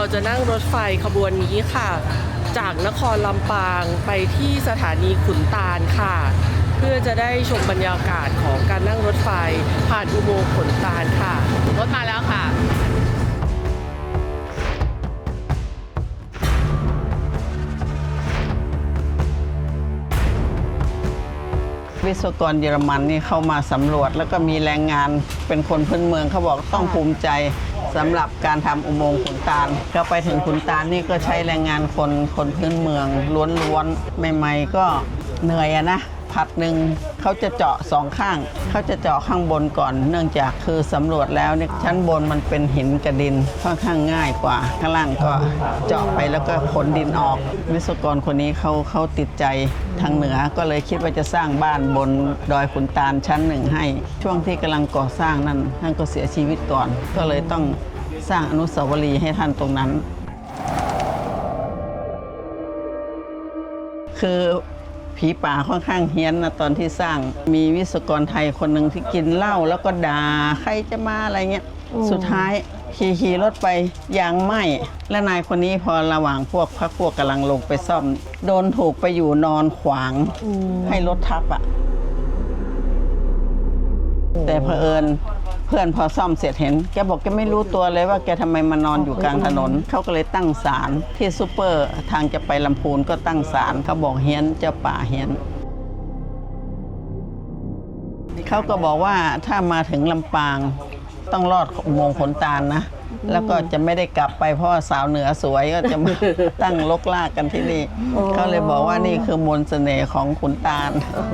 เราจะนั่งรถไฟขบวนนี้ค่ะ จากนครลำปางไปที่สถานีขุนตาลค่ะ เพื่อจะได้ชมบรรยากาศของการนั่งรถไฟผ่านอุโมงค์ขุนตาลค่ะ รถมาแล้วค่ะ วิศวกรเยอรมันนี่เข้ามาสำรวจ แล้วก็มีแรงงานเป็นคนพื้นเมืองเขาบอกต้องภูมิใจสำหรับการทำอุโมงค์ขุนตาลก็ไปถึงขุนตาลนี่ก็ใช้แรงงานคนคนพื้นเมืองล้วนๆใหม่ ๆ ก็เหนื่อยอะนะ พัดหนึ่งเขาจะเจาะสองข้าง เขาจะเจาะข้างบนก่อน เนื่องจากคือสำรวจแล้วเนี่ยชั้นบนมันเป็นหินกระดินค่อนข้างง่ายกว่า ข้างล่างก็เจาะไปแล้วก็ขนดินออก วิศวกรคนนี้เขาเขาติดใจทางเหนือก็เลยคิดว่าจะสร้างบ้านบนดอยขุนตาลชั้นหนึ่งให้ ช่วงที่กำลังก่อสร้างนั้นท่านก็เสียชีวิตก่อน ก็เลยต้องสร้างอนุสาวรีย์ให้ท่านตรงนั้น คือ ผีป่าค่อนข้างเฮี้ยนนะตอนที่สร้าง มีวิศวกรไทยคนหนึ่งที่กินเหล้าแล้วก็ด่าใครจะมาอะไรเงี้ย สุดท้ายขี่ขี่รถไปยางไหม้และนายคนนี้พอระหว่างพวกพักพวกกำลังลงไปซ่อม โดนถูกไปอยู่นอนขวางให้รถทับอะแต่เผอิญ เพื่อนพอซ่อมเสร็จเห็น แกบอกแกไม่รู้ตัวเลยว่าแกทำไมมานอนอยู่กลางถนน เขาก็เลยตั้งศาลที่ซูเปอร์ทางจะไปลำพูนก็ตั้งศาลเขาบอกเฮียนเจ้าป่าเฮียนเขาก็บอกว่าถ้ามาถึงลำปางต้องรอดอุโมงค์ขนตาลนะ แล้วก็จะไม่ได้กลับไปเพราะว่าสาวเหนือสวยก็จะมาตั้งลกลากกันที่นี่เขาเลยบอกว่านี่คือมนต์เสน่ห์ของขุนตาลโอ้โห